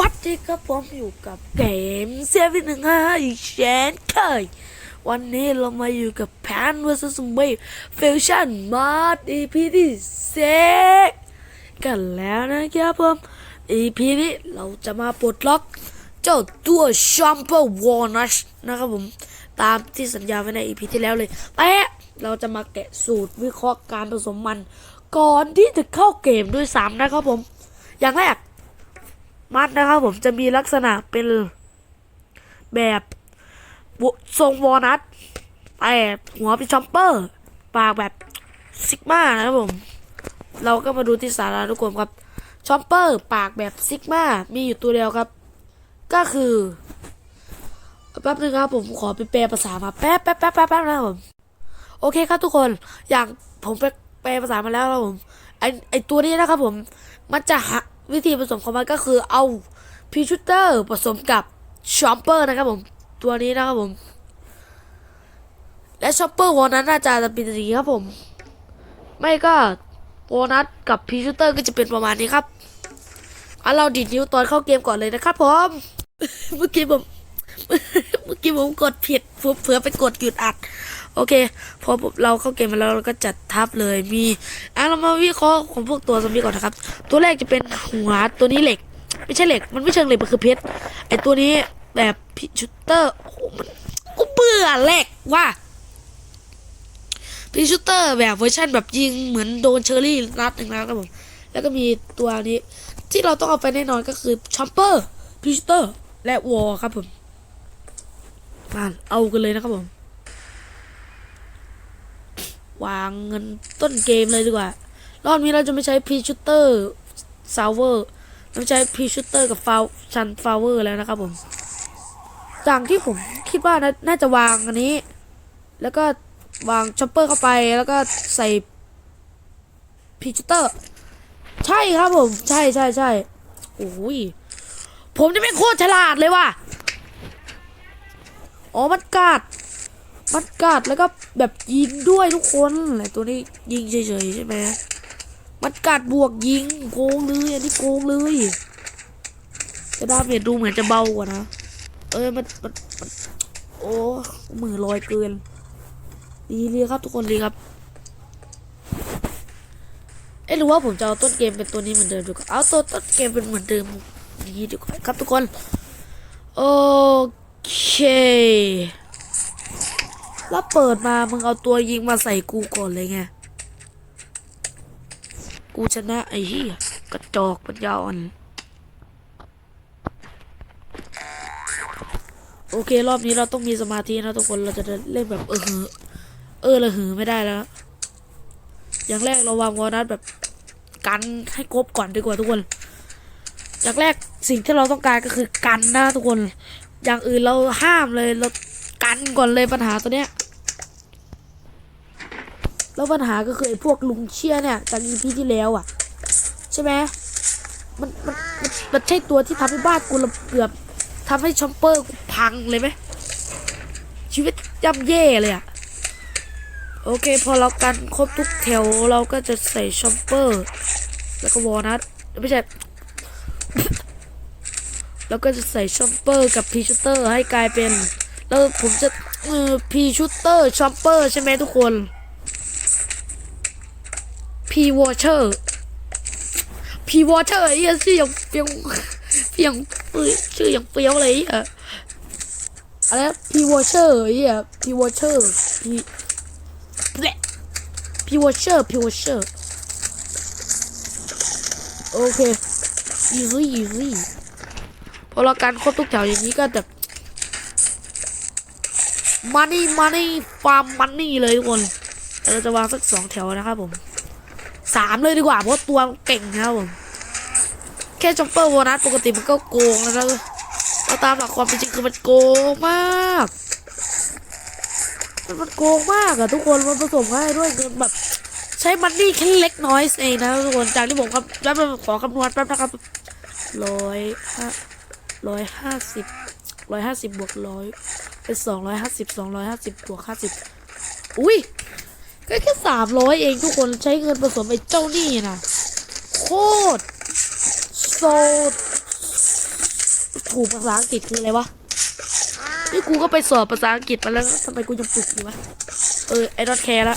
วัสดีครับผมอยู่กับเกมเซฟหนึ่งห้าอีกเช่นเคยวันนี้เรามาอยู่กับแพน vs ซ o มบี้ฟิวชั่นมาร์ EP ที่เซกันแล้วนะครับผม EP นี้เราจะมาปลดล็อกเจ้าตัวชัมเปอร์วอลนัชนะครับผม ตามที่สัญญาไว้ใน EP ที่แล้วเลยแต่เราจะมาแกะสูตรวิเคราะห์การผสมมัน ก่อนที่จะเข้าเกมด้วยซ้ำนะครับผม อย่างแรก มัดนะครับผมจะมีลักษณะเป็นแบบทรงวอลนัทแต่หัวเป็นชอมเปอร์ ปากแบบซิกมานะครับผม เราก็มาดูที่สาราทุกคนครับชอมเปอร์ปากแบบซิกมามีอยู่ตัวเดียวครับ ก็คือแป๊บนึงครับผมขอไปแปลภาษามาแป๊บแป๊บแป๊บแป๊บแป๊บนะครับผมโอเคครับทุกคนอย่างผมไปแปลภาษามาแล้วครับผมไอไอตัวนี้นะครับผมมันจะหา วิธีผสมของมันก็คือเอาพีชูเตอร์ผสมกับชอมเปอร์นะครับผมตัวนี้นะครับผม และชอปเปอร์วอลนั้นน่าจะเป็นอย่างนี้ครับผม ไม่ก็วอลนัทกับพีชูเตอร์ก็จะเป็นประมาณนี้ครับเอาเราดิดนิ้วตอนเข้าเกมก่อนเลยนะครับผมเมื่อกี้ผมเมื่อกี้ผมกดผิดผมเผื่อไปกดหยุดอัด โอเค พอเราเข้าเกมมาแล้วเราก็จัดทับเลยมีอะเรามาวิเคราะห์ของพวกตัวซอมบี้ก่อนนะครับ ตัวแรกจะเป็นหัวตัวนี้เหล็ก ไม่ใช่เหล็ก มันไม่เชิงเหล็กมันคือเพชรไอตัวนี้แบบพิชูเตอร์โอ้มันกูเบื่อเหล็กว่ะพิชูเตอร์แบบเวอร์ชันแบบยิงเหมือนโดนเชอรี่นัดหนึ่งแล้วครับผมแล้วก็มีตัวนี้ที่เราต้องเอาไปแน่นอนก็คือชัมเปอร์พิชูเตอร์และวอลครับผมมาเอากันเลยนะครับผม วางเงินต้นเกมเลยดีกว่า รอบนี้เราจะไม่ใช้พีชูเตอร์ซาวเวอร์เราใช้พีชูเตอร์กับฟาวชันฟาวเวอร์แล้วนะครับผมจากที่ผมคิดว่านาน่าจะวางอันนี้ แล้วก็วางช็อปเปอร์เข้าไปแล้วก็ใส่พีชูเตอร์ใช่ครับผม ใช่ใช่ใช่โอ้ยผมจะเป็นโคตรฉลาดเลยว่ะอ๋อมันกัด มันกัดแล้วก็แบบยิงด้วยทุกคนไอตัวนี้ยิงเฉยๆใช่ไหมมันกัดบวกยิงโกงเลยอันนี้โกงเลยแต่ดาเมจดูเหมือนจะเบากว่านะ เอ้ยมันมันมันโอ้มือลอยเกินดีเลยครับทุกคนดีครับเอ๊ะหรือว่าผมจะเอาต้นเกมเป็นตัวนี้เหมือนเดิมดีกว่าเอาตัวต้นเกมเป็นเหมือนเดิมดีดีกว่าครับทุกคนโอเค แล้วเปิดมามึงเอาตัวยิงมาใส่กูก่อนเลยไง กูชนะไอ้เหี้ยกระจอกปัญญาอ่อน โอเค รอบนี้เราต้องมีสมาธินะทุกคนเราจะเล่นแบบเออหือเออละหือไม่ได้แล้ว อย่างแรกเราวางวอนัทแบบกันให้ครบก่อนดีกว่าทุกคน อย่างแรกสิ่งที่เราต้องการก็คือกันนะทุกคน อย่างอื่นเราห้ามเลยเรากันก่อนเลยปัญหาตัวเนี้ย แล้วปัญหาก็คือไอ้พวกลุงเชี่ยเนี่ยจากอีพีที่แล้วอะ ใช่ไหมมันมันมันมันใช่ตัวที่ทำให้บ้านกูระเกือบทำให้ชอมเปอร์กูพังเลยไหมชีวิตย่ำแย่เลยอะ โอเค พอเรากันครบทุกแถวเราก็จะใส่ชอมเปอร์ แล้วก็วอนัทไม่ใช่แล้วก็จะใส่ชอมเปอร์กับพีชูเตอร์ให้กลายเป็น แล้วผมจะเออพีชูเตอร์ชอมเปอร์ใช่ไหมทุกคน พีวอเชอร์พีวอเชอร์ไอ้เหี้ยชื่ออย่างเฟียงเฟียงเชื่ออย่างเฟี้ยวเลยอะอะไรพีวอเชอร์ไอ้เหี้ยพีวอเชอร์พีแหละพีวอเชอร์พีวอเชอร์โอเค easy easy พอเราการครบทุกแถวอย่างนี้ก็แบบมันนี่มันนี่ฟาร์มมันนี่เลยทุกคนเราจะวางสักสองแถวนะครับผม สามเลยดีกว่าเพราะตัวเก่งนะครับผมแค่จ็อปเปอร์โบนัสปกติมันก็โกงแล้วนะเราตามหลักความเป็นจริงคือมันโกงมาก มันมันโกงมากอะทุกคนมันผสมง่ายด้วยเงินแบบใช้มันนี่แค่เล็กน้อยเองนะทุกคนจากที่ผมครับแป๊บนึงขอคำนวณแป๊บนะครับร้อยห้าร้อยห้าสิบร้อยห้าสิบบวกร้อยเป็นสองร้อยห้าสิบสองร้อยห้าสิบบวกห้าสิบอุ้ย ก็แค่สามร้อยเองทุกคนใช้เงินผสมไอ้เจ้านี่นะโคตรโซถูกภาษาอังกฤษคืออะไรวะนี่กูก็ไปสอบภาษาอังกฤษมาแล้วทำไมกูยังปลุกอยู่วะเออไอ้ดอทแคร์ละ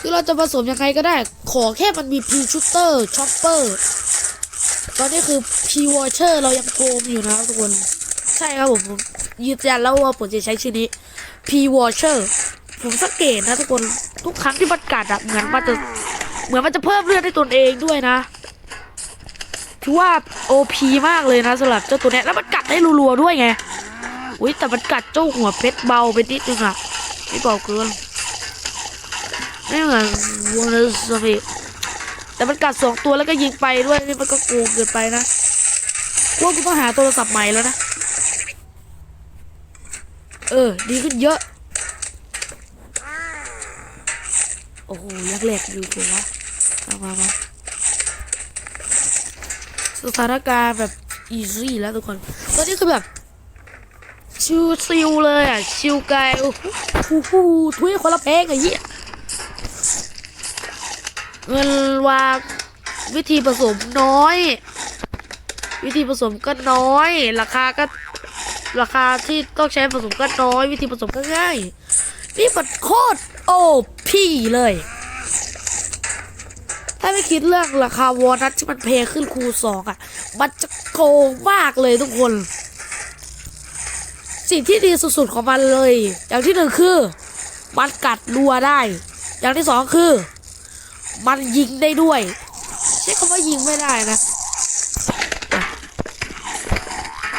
คือเราจะผสมยังไงก็ได้ ขอแค่มันมีพีชูเตอร์ช็อปเปอร์ตอนนี้คือพีวอเชอร์เรายังโกงอยู่นะทุกคน ใช่ครับผม ยืนยันแล้วว่าผมจะใช้ชื่อนี้พีวอเชอร์ผมสังเกตนะทุกคนทุกครั้งที่มันกัดอะเหมือนมันจะเหมือนมันจะเพิ่มเลือดให้ตนเองด้วยนะถือว่าโอพีมากเลยนะสำหรับเจ้าตัวนี้แล้วมันกัดได้รัวๆด้วยไงอุ้ยแต่มันกัดเจ้าหัวเพชรเบาไปนิดนึงอะไม่เบาเกินไม่เหมือนวอลสมิแต่มันกัดสองตัวแล้วก็ยิงไปด้วยนี่มันก็โกงเกินไปนะพวกกูต้องหาโทรศัพท์ใหม่แล้วนะ ออ ดีขึ้นเยอะ โอ้โหยักษ์แหลกอยู่เลยวะเอามามาสถานการณ์แบบอีซี่แล้วทุกคน ตอนนี้คือแบบ ชิวซิวเลยอะ ชิวไกลโอ้โหทุทุยคนละเพลงไอ้เหี้ยเงินวางวิธีผสมน้อย วิธีผสมก็น้อย ราคาก็ ราคาที่ต้องใช้ผสมก็น้อยวิธีผสมก็ง่ายนี่มันโคตรโอพี่เลย ถ้าไม่คิดเรื่องราคาวอนัทที่มันเพขึ้นคูสองอะ มันจะโกงมากเลยทุกคน สิ่งที่ดีสุดๆของมันเลย อย่างที่หนึ่งคือ มันกัดรัวได้ อย่างที่สองคือ มันยิงได้ด้วยใช้คำว่ายิงไม่ได้นะ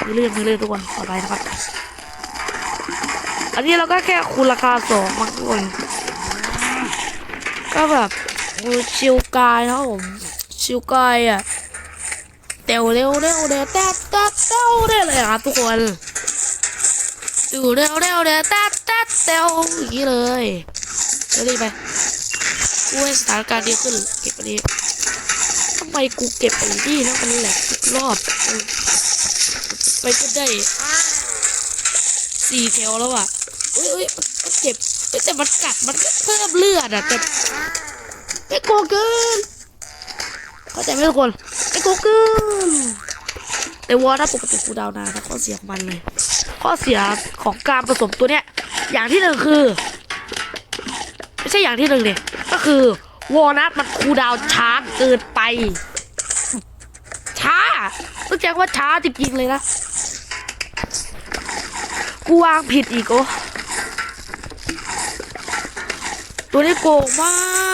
มีเรื่องมีเรื่องทุกคนต่อไปนะครับ อันนี้เราก็แค่คูณราคาสองมากทุกคนก็แบบชิวกายนะครับผมชิวกายอะเตวเร็วเร็วเร็วแต๊ดแต๊ดเต้าได้เลยครับทุกคนดูเร็วเร็วเร็วแต๊ดแต๊ดเต้าอย่างนี้เลยเดี๋ยวรีบไปกูให้สถานการณ์ดีขึ้นเก็บอันนี้ทำไมกูเก็บไอ้นี่แล้วมันแหลกทุกรอบ ไปก็ได้สี่แถวแล้วอะเอ้ยเอ้ยเจ็บแต่มันกัดมันก็เพิ่มเลือดอะแต่ไม่โกเกินเข้าใจไหมทุกคนไม่โกเกินแต่วอร์ถ้าปกติกูดาวนานนะข้อเสียของมันเลยข้อเสียของการผสมตัวเนี้ยอย่างที่หนึ่งคือ ไม่ใช่อย่างที่หนึ่งเนี่ยก็คือวอลนัทมันคูดาวช้าเกินไป ช้าต้องแจ้งว่าช้าจริงๆเลยนะ กูวางผิดอีกโอ้ตัวนี้โกงม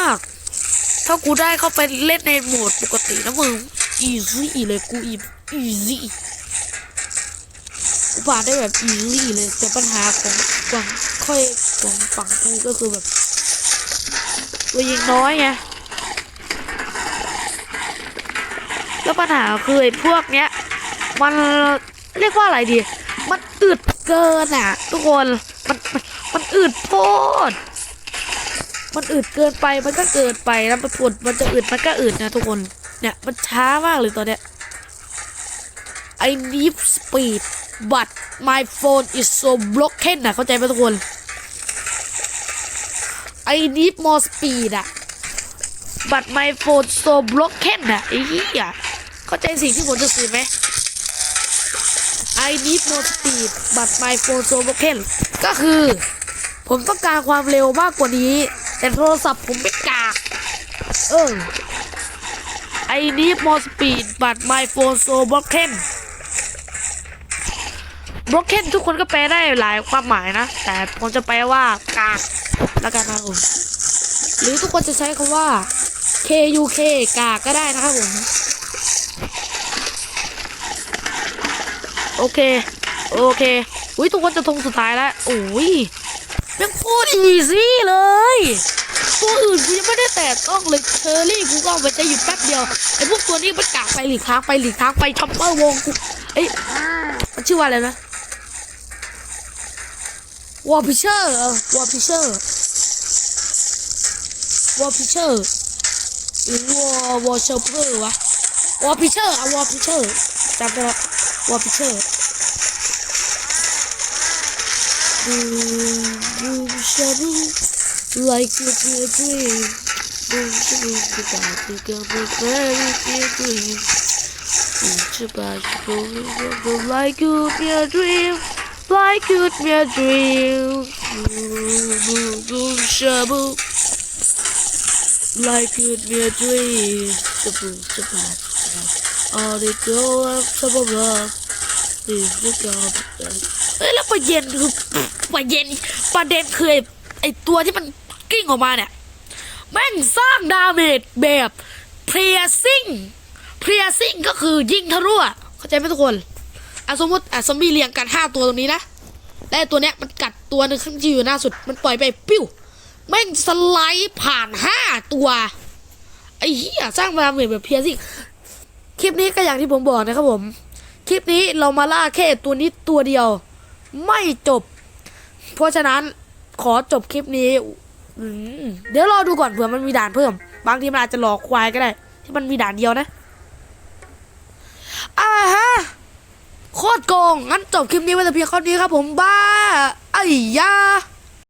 าก ถ้ากูได้เข้าไปเล่นในโหมดปกตินะมึงอีซี่เลยกูอีอีซี่กูผ่านได้แบบอีซี่เลยแต่ปัญหาของฝั่งค่อยของฝั่งกูก็คือแบบตัวยิงน้อยไงแล้วปัญหาคือไอ้พวกเนี้ย มันเรียกว่าอะไรดี มันอึด เกินอะ ทุกคนมันมันมันอึดโพดมันอึดเกินไปมันก็เกินไปแล้วมันปวดมันจะอึดมันก็อึดนะทุกคนเนี่ยมันช้ามากเลยตอนเนี้ย I need speed but my phone is so broken นะเข้าใจไหมทุกคน I need more speed อะ but my phone so broken อะไอ้เหี้ยเข้าใจสิ่งที่ผมจะสื่อไหม I need more speed but my phone so broken ก็คือ ผมต้องการความเร็วมากกว่านี้ แต่โทรศัพท์ผมไม่กากเออ I need more speed but my phone so broken broken ทุกคนก็แปลได้หลายความหมายนะ แต่ผมจะแปลว่ากากแล้วกันนะครับผมหรือทุกคนจะใช้คำว่า KUK กากก็ได้นะครับผม โอเค โอเค อุ้ยทุกคนจะทงสุดท้ายแล้วโอ้ยยังโคตรอีซี่เลยตัวอื่นกูยังไม่ได้แตะต้องเลยเชอรี่กูก็เอาไปใช้อยู่แป๊บเดียวไอ้พวกตัวนี้มันกากไปหลีกทางไปหลีกทางไปช็อปเปอร์วงกูเอ้ยมันชื่อว่าอะไรนะวอลพิเชอร์วอลพิเชอร์วอลพิเชอร์หรือวอวอลเชอร์เพอร์วะวอลพิเชอร์อะวอลพิเชอร์จำได้ละ What the Boom, boom, shaboom, like you feel dream. Boom, shaboom, goodbye, pick up a dream. few dreams. Boom, shaboom, shaboom, like you feel dream. Like you a dream. Boom, boom, boom, shaboom, like you a dream. Shaboom, shaboom, shaboom. All the go up, top of love. Is the god. เอ้ยแล้วประเด็นคือประเด็นประเด็นคือไอตัวที่มันกิ้งออกมาเนี่ย แม่งสร้างดาเมจแบบเพลียซิ่งเพลียซิ่งก็คือยิงทะลุอะเข้าใจไหมทุกคนอะสมมติอะซอมบี้เรียงกันห้าตัวตรงนี้นะและไอตัวเนี้ยมันกัดตัวหนึ่งข้างที่อยู่หน้าสุด มันปล่อยไปปิ้วแม่งสไลด์ผ่านห้าตัวไอ้เหี้ยสร้างดาเมจแบบเพลียซิ่ง คลิปนี้ก็อย่างที่ผมบอกนะครับผม คลิปนี้เรามาล่าแค่ตัวนี้ตัวเดียว ไม่จบ เพราะฉะนั้นขอจบคลิปนี้เดี๋ยวรอดูก่อนเผื่อมันมีด่านเพิ่ม บางทีมันอาจจะหลอกควายก็ได้ ที่มันมีด่านเดียวนะอ่าฮะโคตรโกงงั้นจบคลิปนี้ไว้แต่เพียงเท่านี้ครับผมบ้าไอ้ยา